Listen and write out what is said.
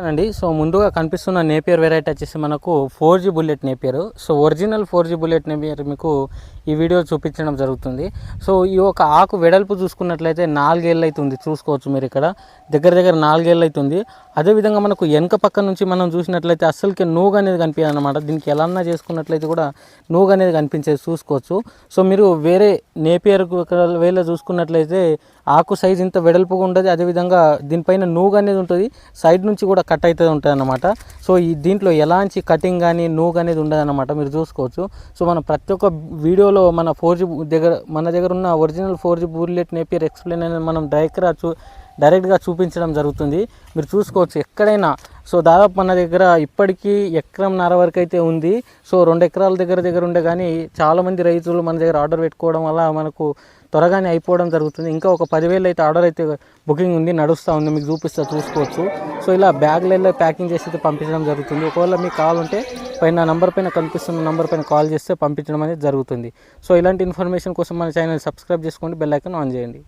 అండి సో ముందుగా కనిపిస్తున్న నేపియర్ వెరైటీ వచ్చేసి మనకు four G bullet Napier so original four G bullet Napier మీకు ఈ వీడియో చూపించడం జరుగుతుంది. సో ఈ ఒక ఆకు వెడల్పు చూసుకున్నట్లయితే నాలుగేళ్ళు అవుతుంది చూసుకోవచ్చు మీరు ఇక్కడ. దగ్గర దగ్గర నాలుగేళ్ళు అవుతుంది అదేవిధంగా మనకు వెనక పక్క నుంచి మనం చూసినట్లయితే అస్సలకి నోగు అనేది కనిపించదు అనమాట దీనికి ఎలా చేసుకున్నట్లయితే కూడా నోగు అనేది కనిపించేది చూసుకోవచ్చు. సో మీరు వేరే నేపియర్ వేళ చూసుకున్నట్లయితే ఆకు సైజ్ ఇంత వెడల్పుగా ఉంటుంది అదేవిధంగా దీనిపైన నూగు అనేది ఉంటుంది. సైడ్ నుంచి కూడా కట్ అవుతుంది ఉంటుంది అనమాట సో ఈ దీంట్లో ఎలాంటి కటింగ్ కానీ నూగు అనేది ఉండదు అనమాట మీరు చూసుకోవచ్చు. సో మన ప్రతి ఒక్క వీడియోలో మన ఫోర్ జీ దగ్గర మన దగ్గర ఉన్న original four G bullet Napier explain అనేది మనం డైరెక్ట్గా చూ డైరెక్ట్గా చూపించడం జరుగుతుంది. మీరు చూసుకోవచ్చు ఎక్కడైనా. సో దాదాపు మన దగ్గర ఇప్పటికీ ఎకరం నర వరకు అయితే ఉంది. సో రెండు ఎకరాల దగ్గర దగ్గర ఉండే కానీ చాలామంది రైతులు మన దగ్గర ఆర్డర్ పెట్టుకోవడం వల్ల మనకు త్వరగానే అయిపోవడం జరుగుతుంది. ఇంకా ఒక పదివేలు అయితే ఆర్డర్ అయితే బుకింగ్ ఉంది నడుస్తూ ఉంది. మీకు చూపిస్తా చూసుకోవచ్చు. సో ఇలా బ్యాగ్లలో ప్యాకింగ్ చేసి అయితే పంపించడం జరుగుతుంది. ఒకవేళ మీకు కావాలంటే పైన నంబర్ పైన కనిపిస్తున్న నంబర్ పైన కాల్ చేస్తే పంపించడం అనేది జరుగుతుంది. సో ఇలాంటి ఇన్ఫర్మేషన్ కోసం మన ఛానల్ సబ్స్క్రైబ్ చేసుకోండి బెల్ ఐకాన్ ఆన్ చేయండి.